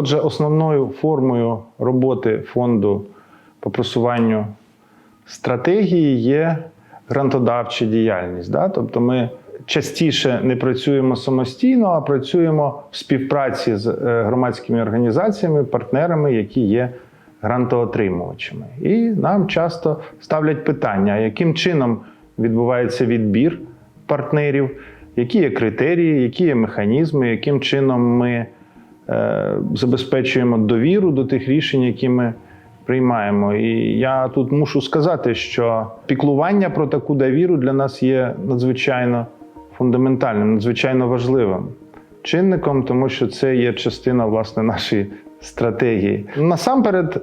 Отже, основною формою роботи фонду по просуванню стратегії є грантодавча діяльність. Да? Тобто ми частіше не працюємо самостійно, а працюємо в співпраці з е, громадськими організаціями, партнерами, які є грантоотримувачами. І нам часто ставлять питання, яким чином відбувається відбір партнерів, які є критерії, які є механізми, яким чином ми забезпечуємо довіру до тих рішень, які ми приймаємо. І я тут мушу сказати, що піклування про таку довіру для нас є надзвичайно фундаментальним, надзвичайно важливим чинником, тому що це є частина власне нашої стратегії. Насамперед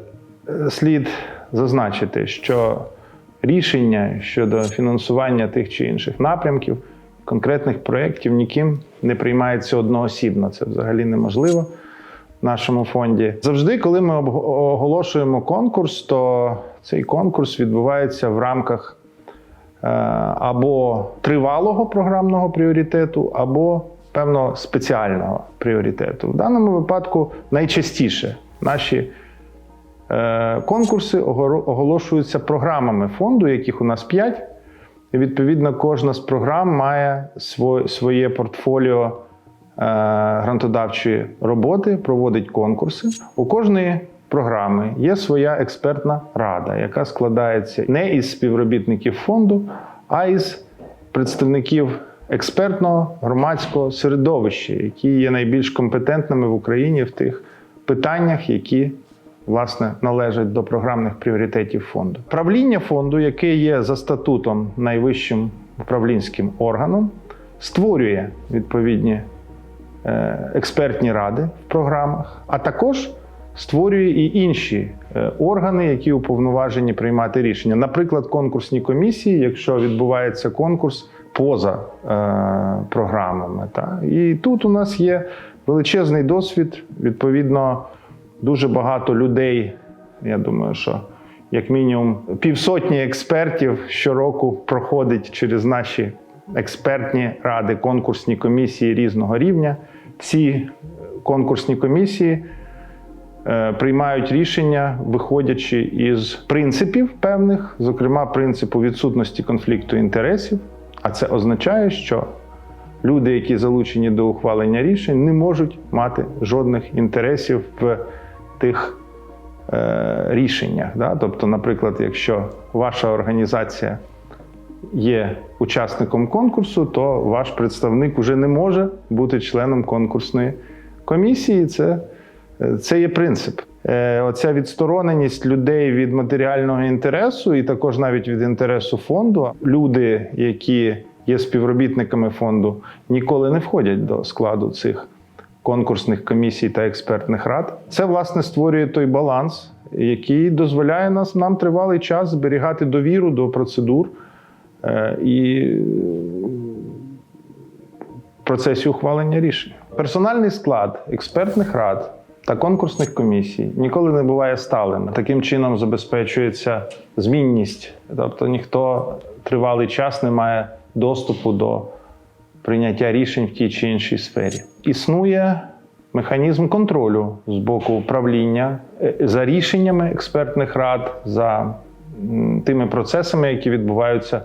е, слід зазначити, що рішення щодо фінансування тих чи інших напрямків, конкретних проєктів ніким не приймається одноосібно. Це взагалі неможливо в нашому фонді. Завжди, коли ми оголошуємо конкурс, то цей конкурс відбувається в рамках е, або тривалого програмного пріоритету, або певно спеціального пріоритету. В даному випадку найчастіше наші е, конкурси оголошуються програмами фонду, яких у нас 5. І відповідно кожна з програм має своє портфоліо е, грантодавчої роботи, проводить конкурси. У кожної програми є своя експертна рада, яка складається не із співробітників фонду, а із представників експертного громадського середовища, які є найбільш компетентними в Україні в тих питаннях, які власне належать до програмних пріоритетів фонду. Правління фонду, яке є за статутом найвищим управлінським органом, створює відповідні е, експертні ради в програмах, а також створює і інші е, органи, які уповноважені приймати рішення. Наприклад, конкурсні комісії, якщо відбувається конкурс поза е, програмами. Та? І тут у нас є величезний досвід, відповідно, дуже багато людей. Я думаю, що як мінімум півсотні експертів щороку проходить через наші експертні ради, конкурсні комісії різного рівня. Ці конкурсні комісії е, приймають рішення, виходячи із принципів певних, зокрема принципу відсутності конфлікту інтересів. А це означає, що люди, які залучені до ухвалення рішень, не можуть мати жодних інтересів в тих е, рішеннях. Да? Тобто, наприклад, якщо ваша організація є учасником конкурсу, то ваш представник вже не може бути членом конкурсної комісії. Це, е, це є принцип. Е, Оця відстороненість людей від матеріального інтересу, і також навіть від інтересу фонду. Люди, які є співробітниками фонду, ніколи не входять до складу цих конкурсних комісій та експертних рад. Це власне створює той баланс, який дозволяє нас нам тривалий час зберігати довіру до процедур е, і процесі ухвалення рішень. Персональний склад експертних рад та конкурсних комісій ніколи не буває сталим. Таким чином забезпечується змінність, тобто ніхто тривалий час не має доступу до прийняття рішень в тій чи іншій сфері. Існує механізм контролю з боку управління е, за рішеннями експертних рад, за тими процесами, які відбуваються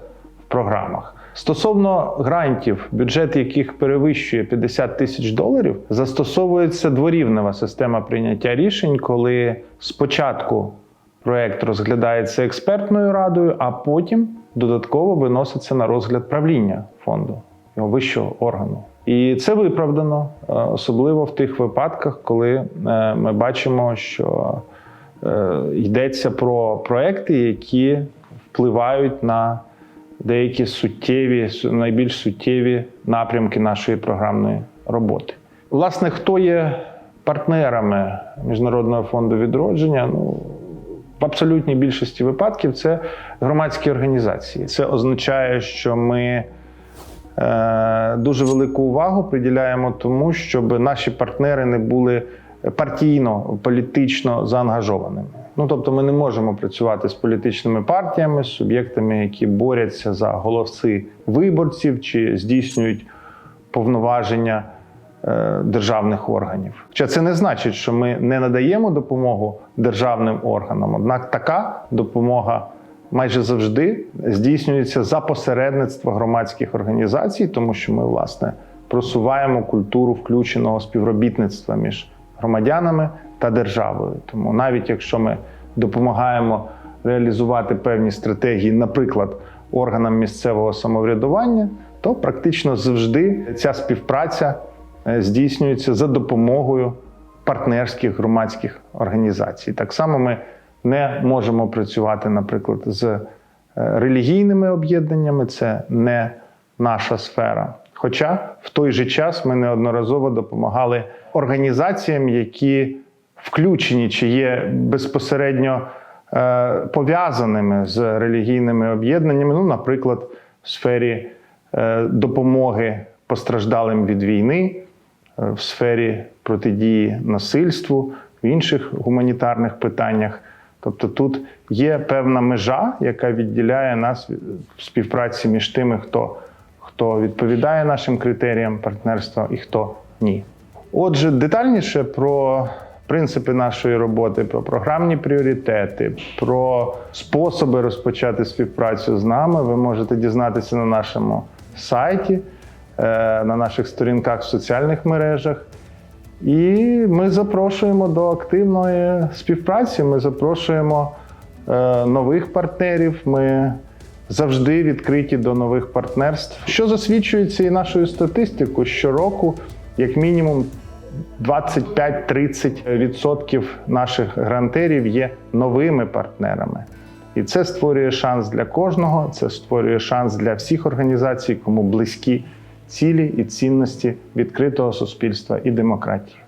в програмах. Стосовно грантів, бюджет яких перевищує 50 тисяч доларів, застосовується дворівнева система прийняття рішень, коли спочатку проект розглядається експертною радою, а потім додатково виноситься на розгляд правління фонду, вищого органу. І це виправдано, е, особливо в тих випадках, коли е, ми бачимо, що е, йдеться про проекти, які впливають на деякі суттєві, найбільш суттєві напрямки нашої програмної роботи. Власне, хто є партнерами Міжнародного фонду відродження? Ну, в абсолютній більшості випадків це громадські організації. Це означає, що ми дуже велику увагу приділяємо тому, щоб наші партнери не були партійно, політично заангажованими. Ну тобто, ми не можемо працювати з політичними партіями, з суб'єктами, які борються за голоси виборців чи здійснюють повноваження е, державних органів. Хоча це не значить, що ми не надаємо допомогу державним органам. Однак така допомога майже завжди здійснюється за посередництва громадських організацій, тому що ми, власне, просуваємо культуру включеного співробітництва між громадянами та державою. Тому навіть якщо ми допомагаємо реалізувати певні стратегії, наприклад, органам місцевого самоврядування, то практично завжди ця співпраця е, здійснюється за допомогою партнерських громадських організацій. Так само ми не можемо працювати, наприклад, з е, релігійними об'єднаннями, це не наша сфера. Хоча в той же час ми неодноразово допомагали організаціям, які включені чи є безпосередньо е, пов'язаними з релігійними об'єднаннями, ну, наприклад, в сфері е, допомоги постраждалим від війни, е, в сфері протидії насильству, в інших гуманітарних питаннях. Тобто тут є певна межа, яка відділяє нас в співпраці між тими, хто, хто відповідає нашим критеріям партнерства і хто ні. Отже, детальніше про принципи нашої роботи, про програмні пріоритети, про способи розпочати співпрацю з нами ви можете дізнатися на нашому сайті, е, на наших сторінках в соціальних мережах. І ми запрошуємо до активної співпраці. Ми запрошуємо е, нових партнерів. Ми завжди відкриті до нових партнерств, що засвідчується і нашою статистикою. Щороку, як мінімум, 25-30% наших грантерів є новими партнерами. І це створює шанс для кожного, це створює шанс для всіх організацій, кому близькі цілі і цінності відкритого суспільства і демократії.